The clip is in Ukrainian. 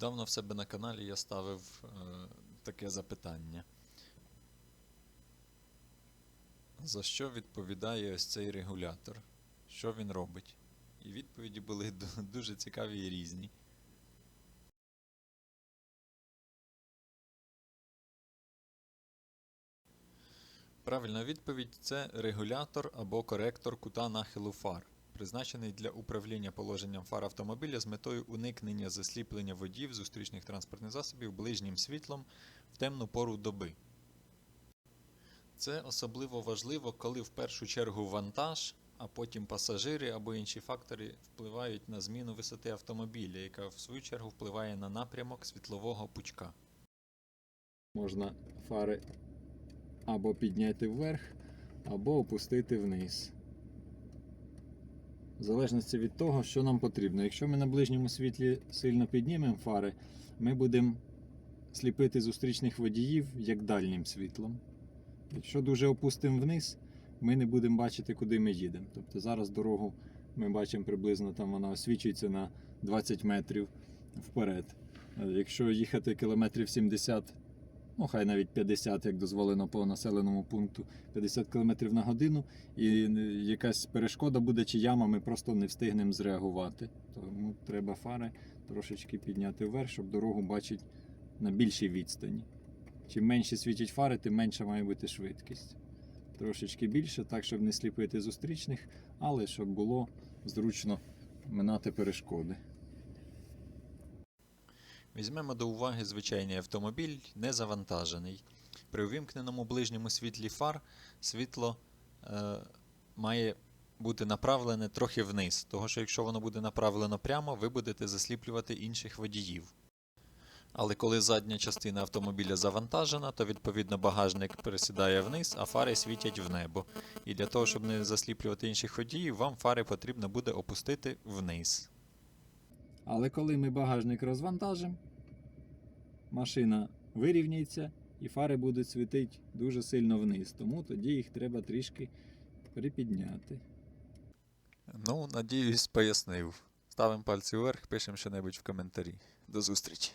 Недавно в себе на каналі я ставив е, таке запитання. За що відповідає ось цей регулятор? Що він робить? І відповіді були дуже цікаві і різні. Правильна відповідь це регулятор або коректор кута нахилу фар, призначений для управління положенням фар автомобіля з метою уникнення засліплення водіїв зустрічних транспортних засобів ближнім світлом в темну пору доби. Це особливо важливо, коли в першу чергу вантаж, а потім пасажири або інші фактори впливають на зміну висоти автомобіля, яка в свою чергу впливає на напрямок світлового пучка. Можна фари або підняти вверх, або опустити вниз. В залежності від того, що нам потрібно. Якщо ми на ближньому світлі сильно піднімемо фари, ми будемо сліпити зустрічних водіїв як дальнім світлом. Якщо дуже опустимо вниз, ми не будемо бачити, куди ми їдемо. Тобто зараз дорогу ми бачимо приблизно там вона освічується на 20 метрів вперед. Якщо їхати кілометрів 70 ну хай навіть 50, як дозволено по населеному пункту, 50 км на годину, і якась перешкода буде чи яма, ми просто не встигнемо зреагувати. Тому треба фари трошечки підняти вверх, щоб дорогу бачити на більшій відстані. Чим менше світять фари, тим менша має бути швидкість. Трошечки більше, так, щоб не сліпити зустрічних, але щоб було зручно минати перешкоди. Візьмемо до уваги звичайний автомобіль, не завантажений. При увімкненому ближньому світлі фар світло е, має бути направлене трохи вниз, того що якщо воно буде направлено прямо, ви будете засліплювати інших водіїв. Але коли задня частина автомобіля завантажена, то відповідно багажник пересідає вниз, а фари світять в небо. І для того, щоб не засліплювати інших водіїв, вам фари потрібно буде опустити вниз. Але коли ми багажник розвантажимо, машина вирівняється і фари будуть світити дуже сильно вниз. Тому тоді їх треба трішки припідняти. Ну, надіюсь, пояснив. Ставимо пальці вверх, пишемо що-небудь в коментарі. До зустрічі.